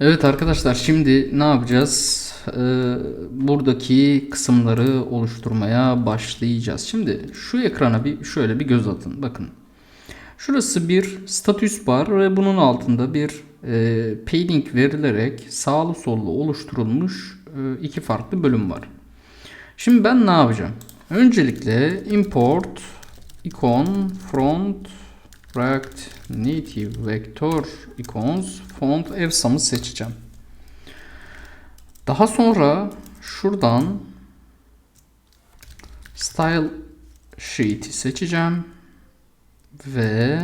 Evet arkadaşlar şimdi ne yapacağız? Ee, buradaki kısımları oluşturmaya başlayacağız. Şimdi şu ekrana bir şöyle bir göz atın. Bakın. Şurası bir statüs bar ve bunun altında bir e, padding verilerek sağlı sollu oluşturulmuş e, iki farklı bölüm var. Şimdi ben ne yapacağım? Öncelikle import icon front React Native Vector Icons Font Evsam'ı seçeceğim. Daha sonra şuradan Style Sheet'i seçeceğim. Ve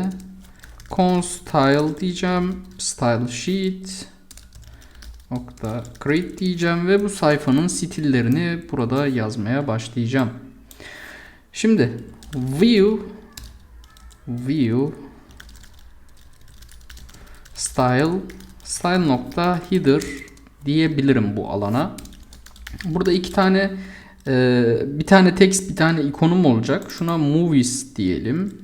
Con Style diyeceğim. Style Sheet nokta create diyeceğim ve bu sayfanın stillerini burada yazmaya başlayacağım. Şimdi view view style style nokta header diyebilirim bu alana. Burada iki tane e, bir tane text bir tane ikonum olacak. Şuna movies diyelim.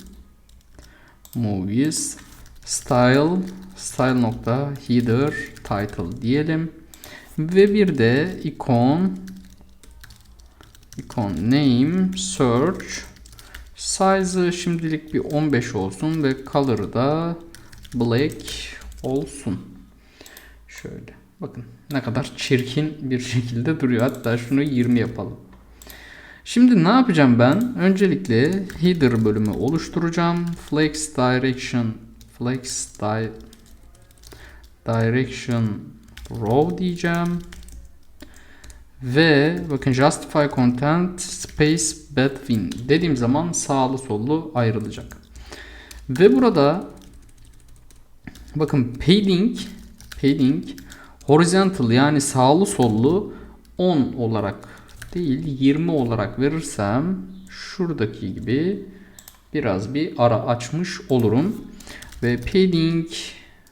Movies style style nokta header title diyelim. Ve bir de ikon ikon name search size'ı şimdilik bir 15 olsun ve color'ı da black olsun. Şöyle bakın ne kadar çirkin bir şekilde duruyor. Hatta şunu 20 yapalım. Şimdi ne yapacağım ben? Öncelikle header bölümü oluşturacağım. Flex direction flex di direction row diyeceğim. Ve bakın justify content space between dediğim zaman sağlı sollu ayrılacak. Ve burada bakın padding padding horizontal yani sağlı sollu 10 olarak değil 20 olarak verirsem şuradaki gibi biraz bir ara açmış olurum. Ve padding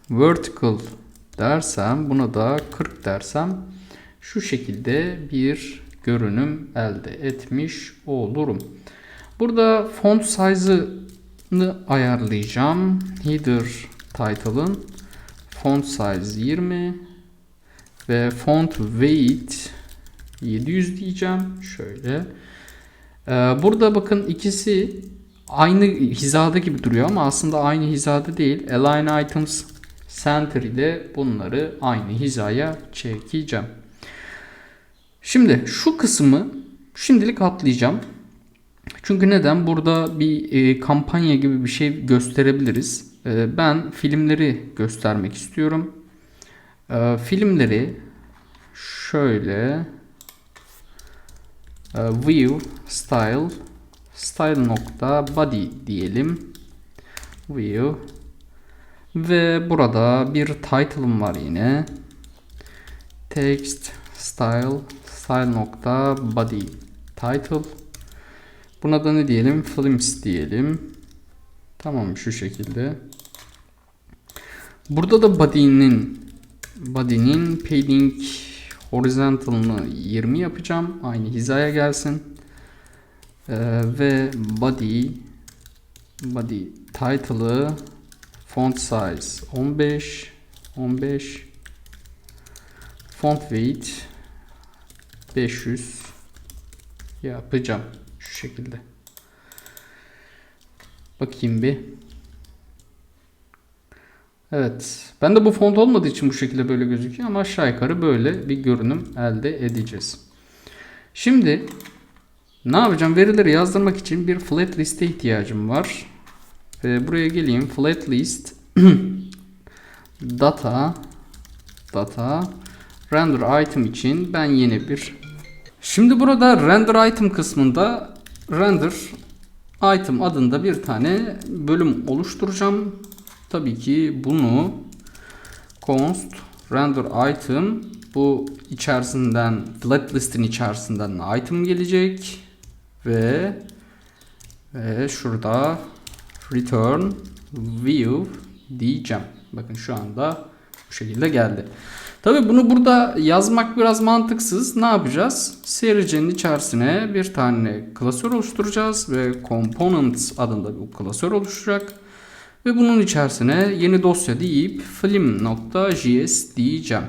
vertical dersem buna da 40 dersem şu şekilde bir görünüm elde etmiş olurum. Burada font size'ını ayarlayacağım. Header title'ın font size 20 ve font weight 700 diyeceğim. Şöyle. Ee, burada bakın ikisi aynı hizada gibi duruyor ama aslında aynı hizada değil. Align items center ile bunları aynı hizaya çekeceğim. Şimdi şu kısmı şimdilik atlayacağım. Çünkü neden? Burada bir e, kampanya gibi bir şey gösterebiliriz. E, ben filmleri göstermek istiyorum. E, filmleri şöyle e, view style style nokta body diyelim. View ve burada bir title'ım var yine. Text style style nokta body title. Buna da ne diyelim? Films diyelim. Tamam şu şekilde. Burada da body'nin body'nin padding horizontal'ını 20 yapacağım. Aynı hizaya gelsin. Ee, ve body body title'ı font size 15 15 font weight 500 yapacağım şu şekilde. Bakayım bir. Evet. Ben de bu font olmadığı için bu şekilde böyle gözüküyor ama aşağı yukarı böyle bir görünüm elde edeceğiz. Şimdi ne yapacağım? Verileri yazdırmak için bir flat liste ihtiyacım var. Ve buraya geleyim. Flat list data data render item için ben yeni bir Şimdi burada render item kısmında render item adında bir tane bölüm oluşturacağım. Tabii ki bunu const render item bu içerisinden flat list'in içerisinden item gelecek ve ve şurada return view diyeceğim. Bakın şu anda bu şekilde geldi. Tabi bunu burada yazmak biraz mantıksız. Ne yapacağız? Sericinin içerisine bir tane klasör oluşturacağız ve components adında bir klasör oluşacak. Ve bunun içerisine yeni dosya deyip film.js diyeceğim.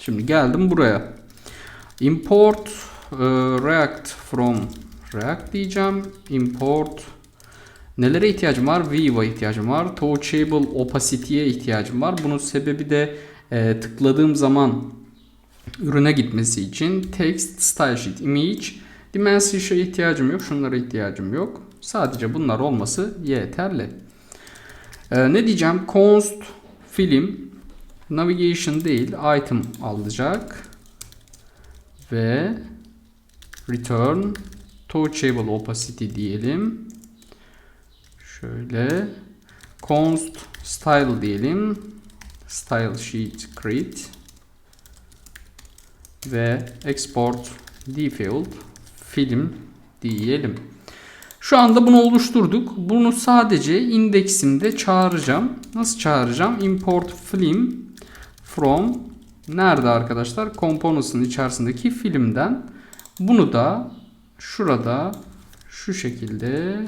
Şimdi geldim buraya. Import e, React from React diyeceğim. Import Nelere ihtiyacım var? View'a ihtiyacım var. Touchable Opacity'ye ihtiyacım var. Bunun sebebi de e, tıkladığım zaman ürüne gitmesi için text, style sheet, image, dimension'a ihtiyacım yok. Şunlara ihtiyacım yok. Sadece bunlar olması yeterli. E, ne diyeceğim? Const film navigation değil item alacak ve return touchable opacity diyelim. Şöyle const style diyelim. Style sheet create ve export default film diyelim. Şu anda bunu oluşturduk. Bunu sadece indeksimde çağıracağım. Nasıl çağıracağım? Import film from nerede arkadaşlar? Components'ın içerisindeki filmden. Bunu da şurada şu şekilde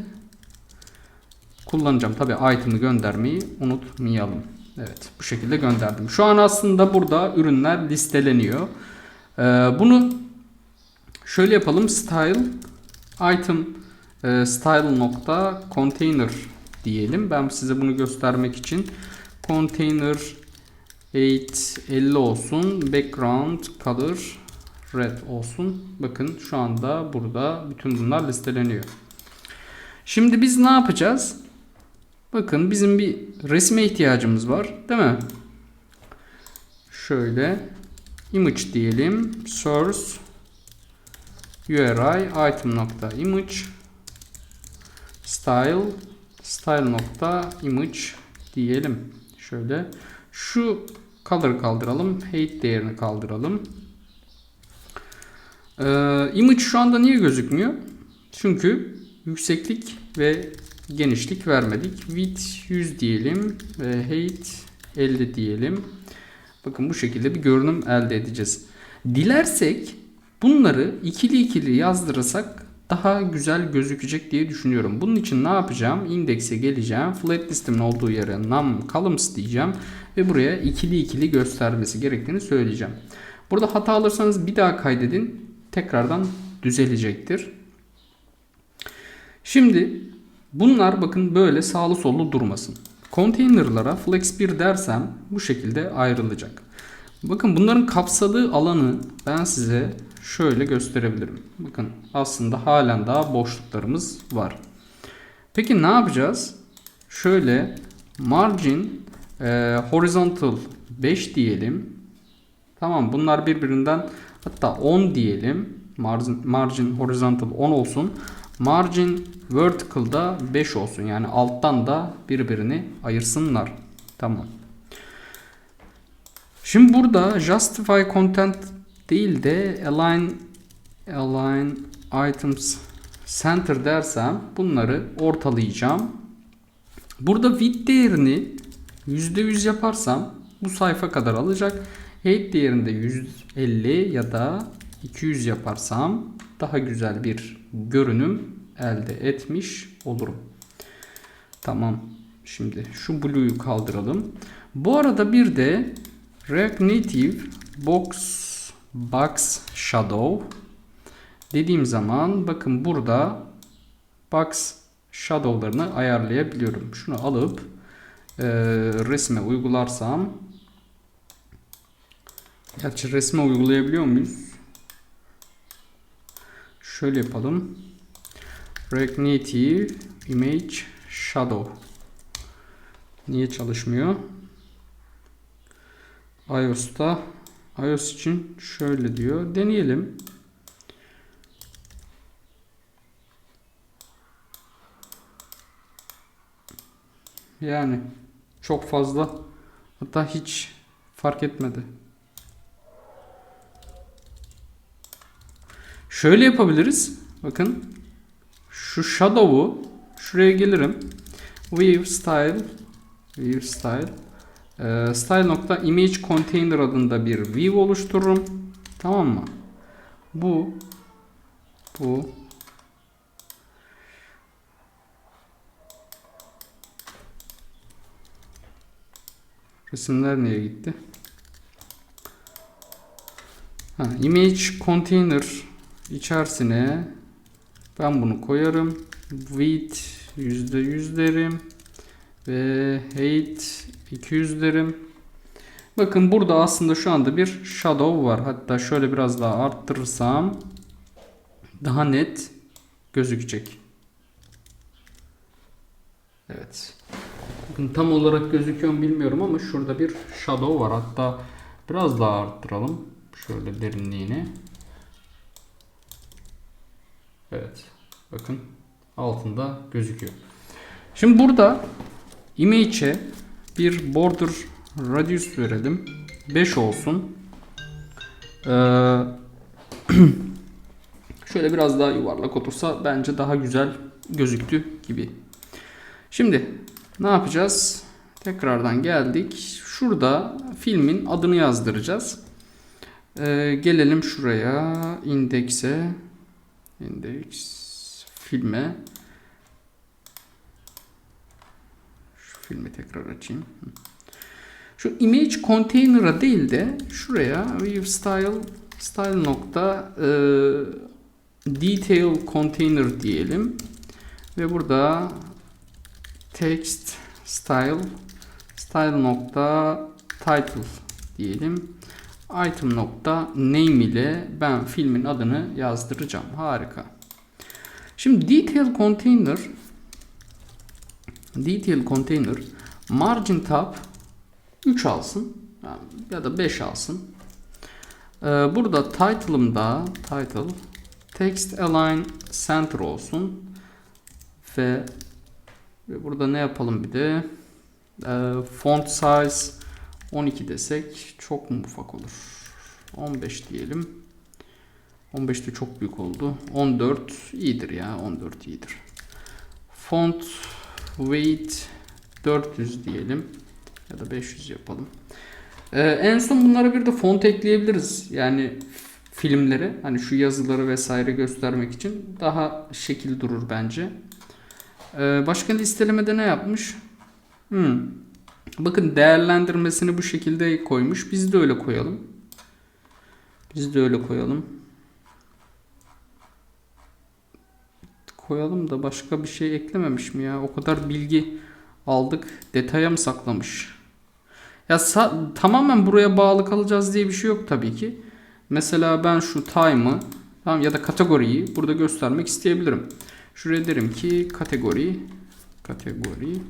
kullanacağım. Tabi item'ı göndermeyi unutmayalım. Evet bu şekilde gönderdim. Şu an aslında burada ürünler listeleniyor. Ee, bunu şöyle yapalım. Style item e, style nokta container diyelim. Ben size bunu göstermek için container 850 olsun. Background color red olsun. Bakın şu anda burada bütün bunlar listeleniyor. Şimdi biz ne yapacağız? Bakın bizim bir resme ihtiyacımız var. Değil mi? Şöyle image diyelim. Source URI item nokta image style style nokta image diyelim. Şöyle şu color kaldıralım. Height değerini kaldıralım. Ee, image şu anda niye gözükmüyor? Çünkü yükseklik ve genişlik vermedik. Width 100 diyelim ve height 50 diyelim. Bakın bu şekilde bir görünüm elde edeceğiz. Dilersek bunları ikili ikili yazdırırsak daha güzel gözükecek diye düşünüyorum. Bunun için ne yapacağım? İndekse geleceğim. Flat listimin olduğu yere num columns diyeceğim ve buraya ikili ikili göstermesi gerektiğini söyleyeceğim. Burada hata alırsanız bir daha kaydedin. Tekrardan düzelecektir. Şimdi bunlar bakın böyle sağlı sollu durmasın. Container'lara flex 1 dersem bu şekilde ayrılacak. Bakın bunların kapsadığı alanı ben size şöyle gösterebilirim. Bakın aslında halen daha boşluklarımız var. Peki ne yapacağız? Şöyle margin e, horizontal 5 diyelim. Tamam bunlar birbirinden hatta 10 diyelim. Margin, margin horizontal 10 olsun. Margin vertical'da 5 olsun. Yani alttan da birbirini ayırsınlar. Tamam. Şimdi burada justify content değil de align align items center dersem bunları ortalayacağım. Burada width değerini %100 yaparsam bu sayfa kadar alacak. Height değerinde 150 ya da 200 yaparsam daha güzel bir görünüm elde etmiş olurum. Tamam. Şimdi şu blue'yu kaldıralım. Bu arada bir de React Native Box Box Shadow dediğim zaman bakın burada box shadow'larını ayarlayabiliyorum. Şunu alıp e, resme uygularsam gerçi resme uygulayabiliyor muyuz? Şöyle yapalım. React Native Image Shadow niye çalışmıyor? iOS'ta iOS için şöyle diyor. Deneyelim. Yani çok fazla hatta hiç fark etmedi. Şöyle yapabiliriz. Bakın şu shadow'u şuraya gelirim. View style view style e, style nokta image container adında bir view oluştururum. Tamam mı? Bu bu Resimler nereye gitti? Ha, image container içerisine ben bunu koyarım. Width %100 derim. Ve height 200 derim. Bakın burada aslında şu anda bir shadow var. Hatta şöyle biraz daha arttırırsam daha net gözükecek. Evet. Bakın tam olarak gözüküyor mu bilmiyorum ama şurada bir shadow var. Hatta biraz daha arttıralım. Şöyle derinliğini. Evet. Bakın altında gözüküyor. Şimdi burada image'e bir border radius verelim. 5 olsun. Ee, şöyle biraz daha yuvarlak otursa bence daha güzel gözüktü gibi. Şimdi ne yapacağız? Tekrardan geldik. Şurada filmin adını yazdıracağız. Ee, gelelim şuraya. indekse indeks filme. Şu filmi tekrar açayım. Şu image container'a değil de şuraya view style style nokta e, detail container diyelim. Ve burada text style style nokta title diyelim item name ile ben filmin adını yazdıracağım. Harika. Şimdi detail container detail container margin tab 3 alsın ya da 5 alsın. Ee, burada title'ımda title text align center olsun ve, burada ne yapalım bir de e, font size 12 desek çok mu ufak olur? 15 diyelim. 15 de çok büyük oldu. 14 iyidir ya. 14 iyidir. Font weight 400 diyelim. Ya da 500 yapalım. Ee, en son bunlara bir de font ekleyebiliriz. Yani filmleri hani şu yazıları vesaire göstermek için daha şekil durur bence. Ee, başka listelemede ne yapmış? Hmm. Bakın değerlendirmesini bu şekilde koymuş. Biz de öyle koyalım. Biz de öyle koyalım. Koyalım da başka bir şey eklememiş mi ya? O kadar bilgi aldık. Detaya mı saklamış? Ya tamamen buraya bağlı kalacağız diye bir şey yok tabii ki. Mesela ben şu time'ı tamam ya da kategoriyi burada göstermek isteyebilirim. Şuraya derim ki kategori kategori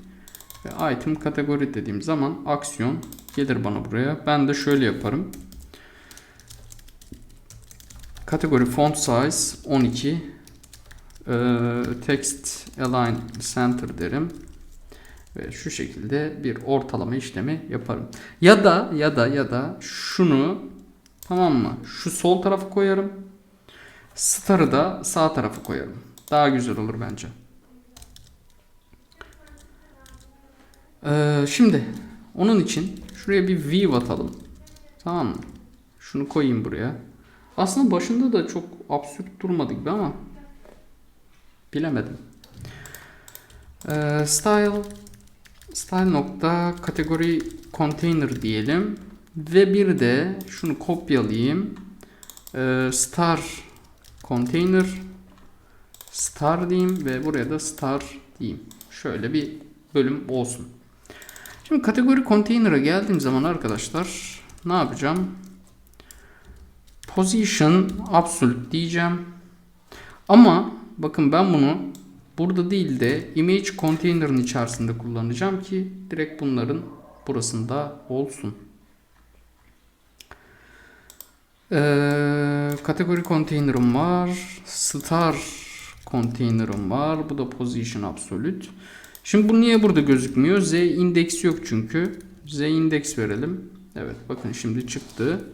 ve item kategori dediğim zaman aksiyon gelir bana buraya. Ben de şöyle yaparım. Kategori font size 12 e, text align center derim ve şu şekilde bir ortalama işlemi yaparım. Ya da ya da ya da şunu tamam mı? Şu sol tarafı koyarım. Star'ı da sağ tarafı koyarım. Daha güzel olur bence. Ee, şimdi onun için şuraya bir view atalım. Tamam mı? Şunu koyayım buraya. Aslında başında da çok absürt durmadı gibi ama bilemedim. Ee, style style nokta kategori container diyelim ve bir de şunu kopyalayayım. Ee, star container star diyeyim ve buraya da star diyeyim. Şöyle bir bölüm olsun. Şimdi kategori container'a geldiğim zaman arkadaşlar ne yapacağım? Position absolute diyeceğim. Ama bakın ben bunu burada değil de image container'ın içerisinde kullanacağım ki direkt bunların burasında olsun. Ee, kategori container'ım var. Star container'ım var. Bu da position absolute. Şimdi bu niye burada gözükmüyor? Z indeks yok çünkü. Z indeks verelim. Evet bakın şimdi çıktı.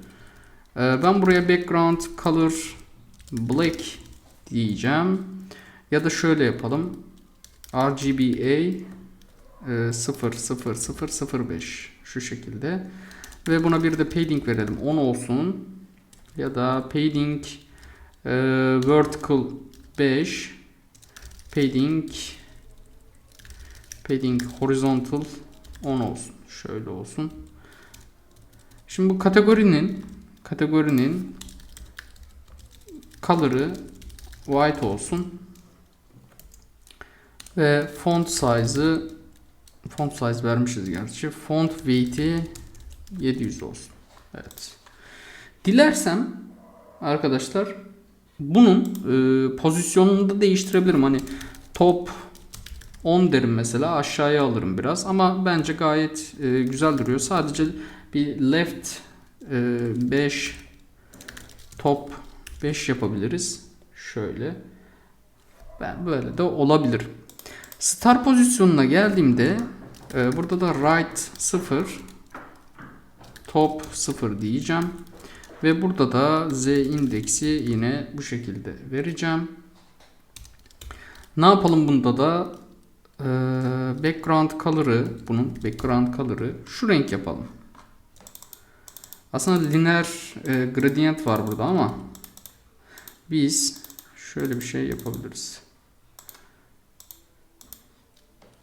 Ee, ben buraya background color black diyeceğim. Ya da şöyle yapalım. RGBA e, 00005 şu şekilde. Ve buna bir de padding verelim. 10 olsun. Ya da padding e, vertical 5 padding padding horizontal 10 olsun. Şöyle olsun. Şimdi bu kategorinin kategorinin color'ı white olsun. Ve font size'ı font size vermişiz gerçi. Font weight'i 700 olsun. Evet. Dilersem arkadaşlar bunun e, pozisyonunu da değiştirebilirim. Hani top 10 derim mesela aşağıya alırım biraz ama bence gayet e, güzel duruyor. Sadece bir left e, 5 top 5 yapabiliriz. Şöyle. Ben böyle de olabilir. Star pozisyonuna geldiğimde e, burada da right 0 top 0 diyeceğim. Ve burada da z indeksi yine bu şekilde vereceğim. Ne yapalım bunda da e, background color'ı bunun background color'ı şu renk yapalım. Aslında lineer e, gradient var burada ama biz şöyle bir şey yapabiliriz.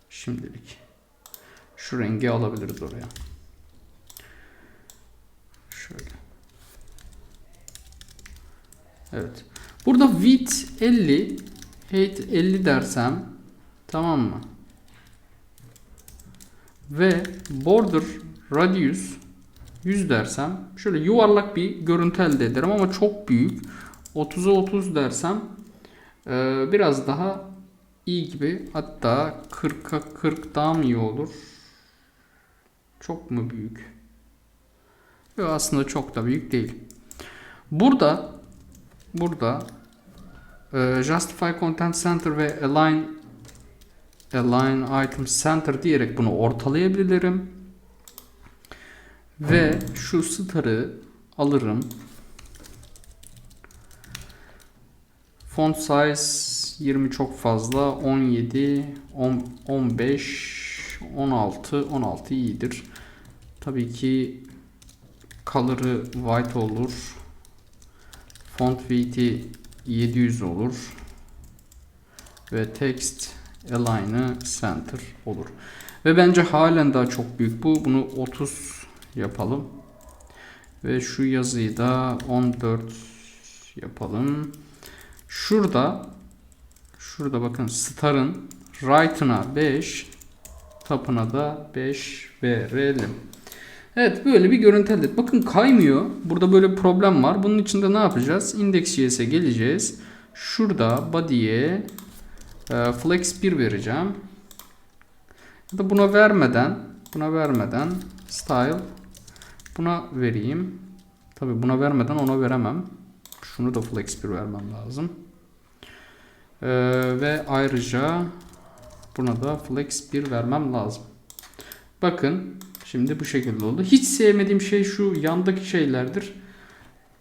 Şimdilik şu rengi alabiliriz oraya. Şöyle. Evet. Burada width 50, height 50 dersem tamam mı? Ve border radius 100 dersem şöyle yuvarlak bir görüntü elde ederim ama çok büyük. 30'a 30 dersem e, biraz daha iyi gibi. Hatta 40'a 40 daha mı iyi olur? Çok mu büyük? Yok aslında çok da büyük değil. Burada burada e, Justify Content Center ve Align Align Item Center diyerek bunu ortalayabilirim. Ve şu star'ı alırım. Font size 20 çok fazla. 17, 10, 15, 16, 16 iyidir. Tabii ki color'ı white olur. Font weight'i 700 olur. Ve text align'ı center olur. Ve bence halen daha çok büyük bu. Bunu 30 yapalım. Ve şu yazıyı da 14 yapalım. Şurada şurada bakın star'ın right'ına 5 tapına da 5 verelim. Evet böyle bir görüntü elde et. Bakın kaymıyor. Burada böyle bir problem var. Bunun için de ne yapacağız? Index.js'e geleceğiz. Şurada body'ye e, flex 1 vereceğim. Ya da buna vermeden buna vermeden style buna vereyim. Tabi buna vermeden ona veremem. Şunu da flex 1 vermem lazım. Ee, ve ayrıca buna da flex 1 vermem lazım. Bakın şimdi bu şekilde oldu. Hiç sevmediğim şey şu yandaki şeylerdir.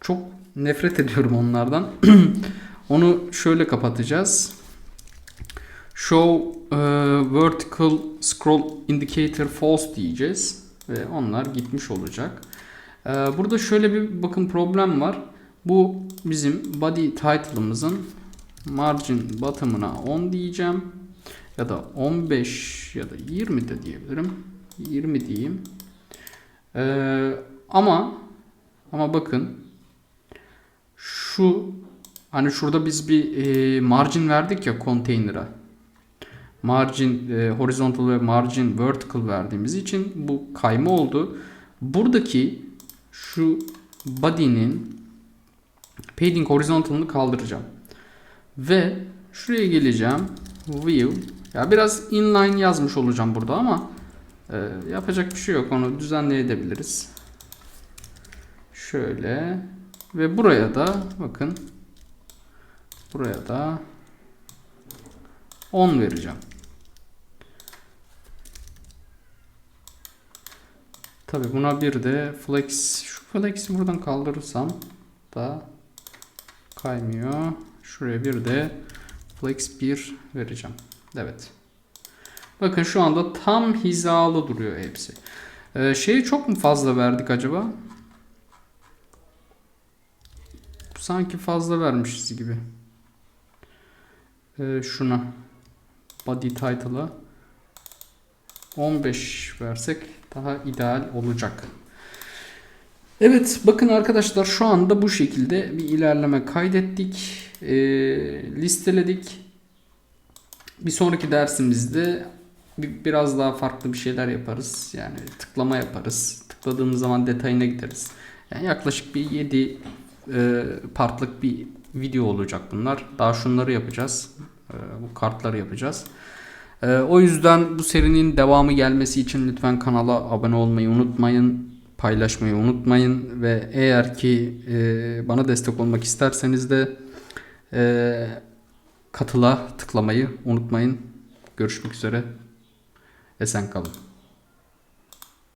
Çok nefret ediyorum onlardan. Onu şöyle kapatacağız. Show uh, vertical scroll indicator false diyeceğiz ve onlar gitmiş olacak. Ee, burada şöyle bir bakın problem var. Bu bizim body title'ımızın margin bottom'ına 10 diyeceğim. Ya da 15 ya da 20 de diyebilirim. 20 diyeyim. Ee, ama ama bakın şu hani şurada biz bir e, margin verdik ya container'a. Margin e, horizontal ve margin vertical verdiğimiz için bu kayma oldu. Buradaki şu body'nin padding horizontal'ını kaldıracağım. Ve şuraya geleceğim. View. Ya biraz inline yazmış olacağım burada ama e, yapacak bir şey yok. Onu düzenleyebiliriz. Şöyle ve buraya da bakın buraya da 10 vereceğim. Tabi buna bir de flex şu flex'i buradan kaldırırsam da kaymıyor. Şuraya bir de flex 1 vereceğim. Evet. Bakın şu anda tam hizalı duruyor hepsi. Ee, şeyi çok mu fazla verdik acaba? Sanki fazla vermişiz gibi. Ee, şuna. Body title'a 15 versek daha ideal olacak. Evet bakın arkadaşlar şu anda bu şekilde bir ilerleme kaydettik. Ee, listeledik. Bir sonraki dersimizde bir- biraz daha farklı bir şeyler yaparız. Yani tıklama yaparız. Tıkladığımız zaman detayına gideriz. Yani yaklaşık bir 7 e, partlık bir video olacak bunlar. Daha şunları yapacağız. E, bu kartları yapacağız. E, o yüzden bu serinin devamı gelmesi için lütfen kanala abone olmayı unutmayın. Paylaşmayı unutmayın. Ve eğer ki e, bana destek olmak isterseniz de e, katıla tıklamayı unutmayın. Görüşmek üzere. Esen kalın.